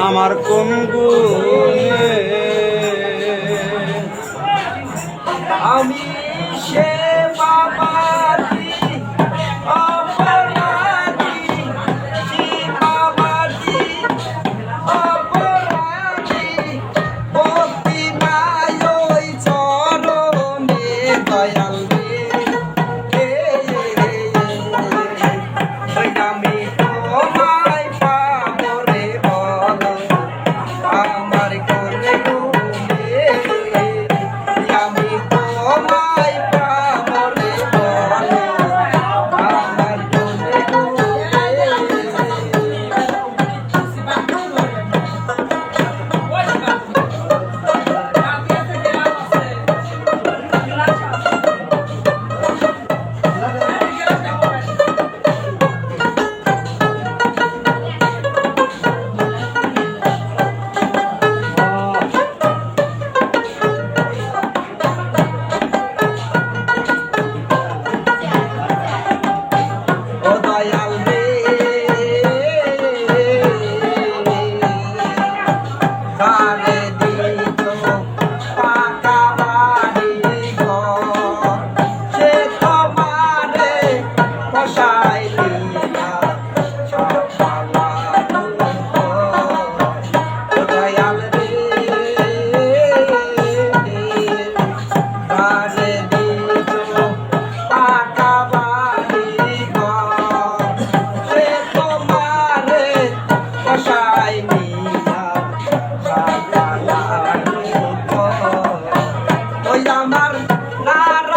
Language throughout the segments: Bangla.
আমার কোন আমি সে বাবাজি Barra.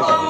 네.